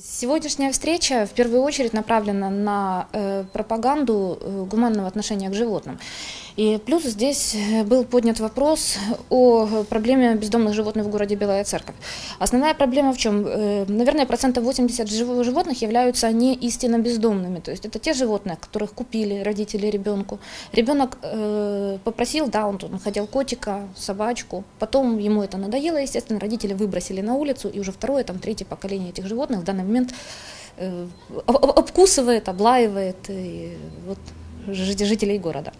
Сегодняшняя встреча в первую очередь направлена на э, пропаганду э, гуманного отношения к животным. И плюс здесь э, был поднят вопрос о проблеме бездомных животных в городе Белая Церковь. Основная проблема в чем? Э, Наверное, процентов 80 жив- животных являются не истинно бездомными. То есть это те животные, которых купили родители ребенку. Ребенок э, попросил, да, он, он хотел котика, собачку. Потом ему это надоело, естественно, родители выбросили на улицу, и уже второе, там, третье поколение этих животных в данный момент э, обкусывает, облаивает и вот, жителей города.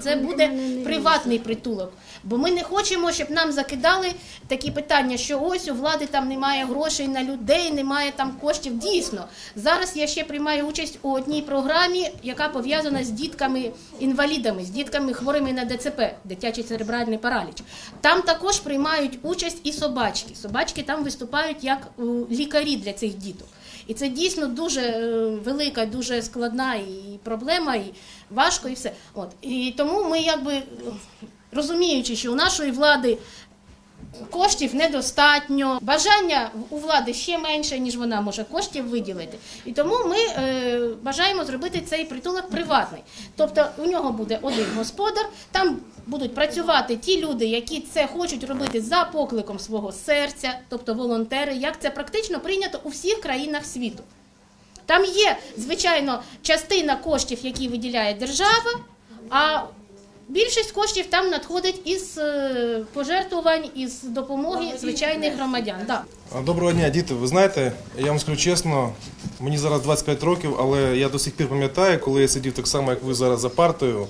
Це буде приватний притулок. Бо ми не хочемо, щоб нам закидали такі питання, що ось у влади там немає грошей на людей, немає там коштів. Дійсно, зараз я ще приймаю участь у одній програмі, яка пов'язана з дітками-інвалідами, з дітками хворими на ДЦП, дитячий церебральний параліч. Там також приймають участь і собачки. Собачки там виступають як лікарі для цих діток. І це дійсно дуже е, велика, дуже складна і проблема, і важко, і все. От і тому ми, якби е, розуміючи, що у нашої влади коштів недостатньо, бажання у влади ще менше, ніж вона може коштів виділити. І тому ми е, бажаємо зробити цей притулок приватний. Тобто у нього буде один господар, там будуть працювати ті люди, які це хочуть робити за покликом свого серця, тобто волонтери, як це практично прийнято у всіх країнах світу. Там є, звичайно, частина коштів, які виділяє держава, а більшість коштів там надходить із е, пожертвувань, із допомоги звичайних громадян. Да. Доброго дня, діти. Ви знаєте, я вам скажу чесно, мені зараз 25 років, але я до сих пір пам'ятаю, коли я сидів так само, як ви зараз за партою,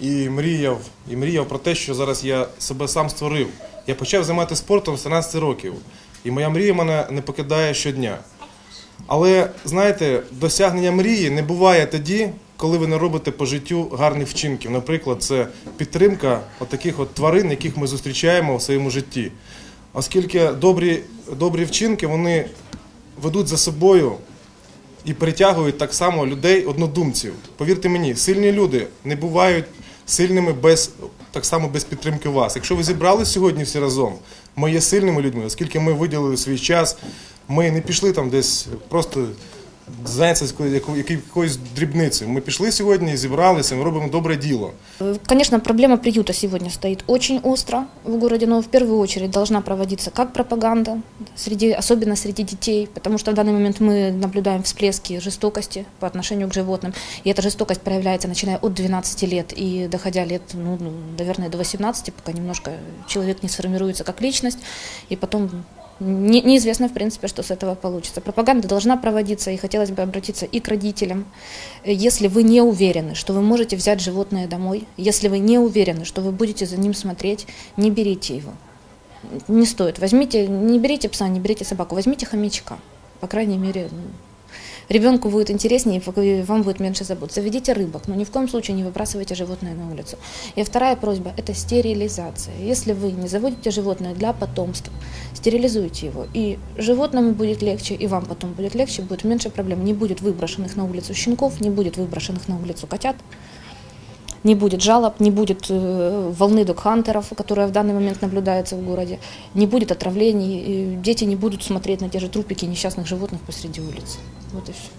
і мріяв, і мріяв про те, що зараз я себе сам створив. Я почав займатися спортом з 13 років, і моя мрія мене не покидає щодня. Але знаєте, досягнення мрії не буває тоді, коли ви не робите по життю гарних вчинків. Наприклад, це підтримка таких от тварин, яких ми зустрічаємо в своєму житті. Оскільки добрі, добрі вчинки вони ведуть за собою і притягують так само людей однодумців. Повірте мені, сильні люди не бувають сильними без так само без підтримки вас. Якщо ви зібрали сьогодні всі разом, ми є сильними людьми, оскільки ми виділили свій час, ми не пішли там десь просто зайнятися яко- яко- якоюсь дрібницею. Ми пішли сьогодні, зібралися, ми робимо добре діло. Э, Конечно, проблема приюта сегодня стоит очень остро в городе, но в первую очередь должна проводиться как пропаганда, среди, особенно среди детей, потому что в данный момент мы наблюдаем всплески жестокости по отношению к животным. И эта жестокость проявляется начиная от 12 лет и доходя лет, ну, ну, наверное, до 18, пока немножко человек не сформируется как личность, и потом не- неизвестно, в принципе, что с этого получится. Пропаганда должна проводиться, и хотелось бы обратиться и к родителям. Если вы не уверены, что вы можете взять животное домой, если вы не уверены, что вы будете за ним смотреть, не берите его. Не стоит. Возьмите, не берите пса, не берите собаку, возьмите хомячка. По крайней мере, ребенку будет интереснее, и вам будет меньше забот. Заведите рыбок, но ни в коем случае не выбрасывайте животное на улицу. И вторая просьба – это стерилизация. Если вы не заводите животное для потомства, стерилизуйте его. И животному будет легче, и вам потом будет легче, будет меньше проблем. Не будет выброшенных на улицу щенков, не будет выброшенных на улицу котят, не будет жалоб, не будет э, волны докхантеров, которая в данный момент наблюдается в городе, не будет отравлений, и дети не будут смотреть на те же трупики несчастных животных посреди улицы. Вот и все.